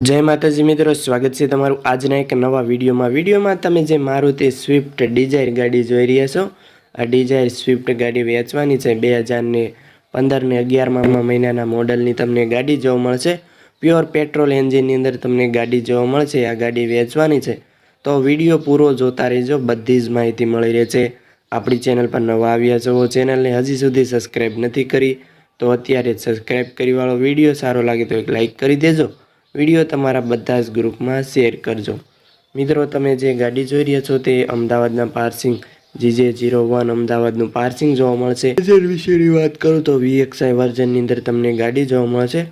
જય માતાજી મિત્રો, સ્વાગત છે તમારું આજના એક નવા વિડીયોમાં. વિડીયોમાં તમે જે મારુતિ સ્વિફ્ટ ડિઝાયર ગાડી જોઈ રહ્યા છો, આ ડિઝાયર સ્વિફ્ટ ગાડી વેચવાની છે બે હજારને પંદર ને અગિયારમાં મહિનાના મોડલની તમને ગાડી જોવા મળશે. પ્યોર પેટ્રોલ એન્જિનની અંદર તમને ગાડી જોવા મળશે, આ ગાડી વેચવાની છે. તો વીડિયો પૂરો જોતા રહેજો, બધી જ માહિતી મળી રહે છે આપણી ચેનલ પર નવા આવ્યા છો, ચેનલને હજી સુધી સબસ્ક્રાઈબ નથી કરી, તો અત્યારે જ સબસ્ક્રાઈબ કરી વાળો વીડિયો સારો લાગે તો એક લાઇક કરી દેજો. વીડિયો તમારા બધા જ ગ્રુપમાં શેર કરજો. મિત્રો તમે જે ગાડી જોઈ રહ્યા છો તે અમદાવાદના પાર્સિંગ જીજે જીરો વન અમદાવાદનું પાર્સિંગ જોવા મળશે. બજેટ વિશેની વાત કરું તો વીએક્સઆઈ વર્ઝનની અંદર તમને ગાડી જોવા મળશે.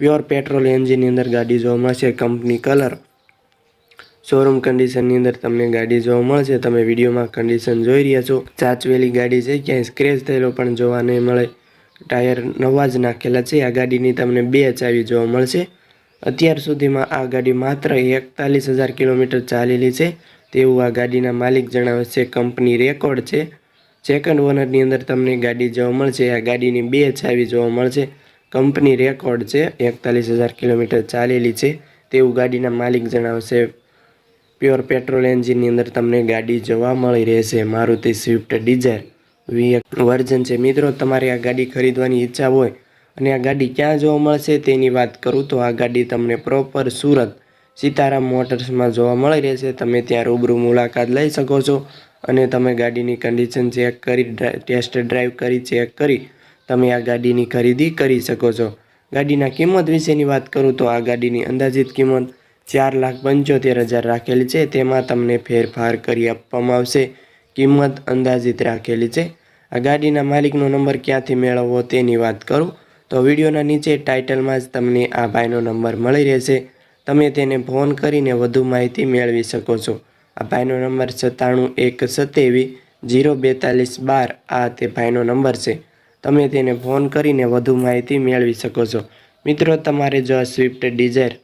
પ્યોર પેટ્રોલ એન્જિનની અંદર ગાડી જોવા મળશે. કંપની કલર શોરૂમ કન્ડિશનની અંદર તમને ગાડી જોવા મળશે. તમે વિડીયોમાં કન્ડિશન જોઈ રહ્યા છો. ચાચવેલી ગાડી છે ક્યાંય સ્ક્રેચ થયેલો પણ જોવા નહીં મળે. ટાયર નવા જ નાખેલા છે. આ ગાડીની તમને બે ચાવી જોવા મળશે. અત્યાર સુધીમાં આ ગાડી માત્ર એકતાલીસ હજાર કિલોમીટર ચાલેલી છે. તેવું આ ગાડીના માલિક જણાવે છે, કંપની રેકોર્ડ છે. સેકન્ડ ઓનરની અંદર તમને ગાડી જોવા મળશે. આ ગાડીની બે ચાવી જોવા મળશે. કંપની રેકોર્ડ છે, એકતાલીસ હજાર કિલોમીટર ચાલેલી છે. તેવું ગાડીના માલિક જણાવશે પ્યોર પેટ્રોલ એન્જિનની અંદર તમને ગાડી જોવા મળી રહેશે. Maruti Swift Dzire V version છે. મિત્રો, તમારે આ ગાડી ખરીદવાની ઈચ્છા હોય અને આ ગાડી ક્યાં જોવા મળશે તેની વાત કરું તો આ ગાડી તમને પ્રોપર સુરત સીતારામ મોટર્સમાં જોવા મળી રહેશે. તમે ત્યાં રૂબરૂ મુલાકાત લઈ શકો છો અને તમે ગાડીની કન્ડિશન ચેક કરી ટેસ્ટ ડ્રાઈવ કરી ચેક કરી તમે આ ગાડીની ખરીદી કરી શકો છો. ગાડીના કિંમત વિશેની વાત કરું તો આ ગાડીની અંદાજિત કિંમત ચાર લાખ પંચોતેર હજાર રાખેલી છે. તેમાં તમને ફેરફાર કરી આપવામાં આવશે. કિંમત અંદાજિત રાખેલી છે. આ ગાડીના માલિકનો નંબર ક્યાંથી મેળવવો તેની વાત કરું તો વિડીયોના નીચે ટાઇટલમાં જ તમને આ ભાઈનો નંબર મળી રહેશે. તમે તેને ફોન કરીને વધુ માહિતી મેળવી શકો છો. આ ભાઈનો નંબર સત્તાણું એક સત્યાવીસ જીરો બેતાલીસ બાર આ તે ભાઈનો નંબર છે. તમે તેને ફોન કરીને વધુ માહિતી મેળવી શકો છો. મિત્રો, તમારે જો આ સ્વિફ્ટ ડિઝાયર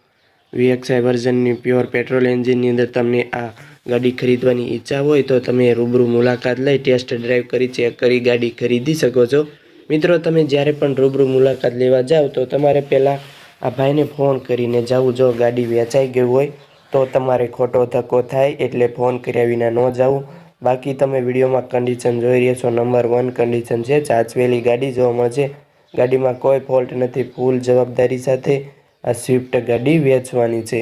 વીએક્સઆઈ વર્ઝનની પ્યોર પેટ્રોલ એન્જિનની અંદર તમને આ ગાડી ખરીદવાની ઈચ્છા હોય તો તમે રૂબરૂ મુલાકાત લઈ ટેસ્ટ ડ્રાઈવ કરી ચેક કરી ગાડી ખરીદી શકો છો. મિત્રો, તમે જ્યારે પણ રૂબરૂ મુલાકાત લેવા જાઓ, તો તમારે પહેલાં આ ભાઈને ફોન કરીને જવું. જો ગાડી વેચાઈ ગઈ હોય, તો તમારે ખોટો ધક્કો થાય એટલે ફોન કર્યા વિના ન જવું. બાકી તમે વિડીયોમાં કન્ડિશન જોઈ રહ્યા છો. નંબર વન કન્ડિશન છે, ચાચવેલી ગાડી. જોવા મળશે ગાડીમાં કોઈ ફોલ્ટ નથી ફૂલ જવાબદારી સાથે આ સ્વિફ્ટ ગાડી વેચવાની છે.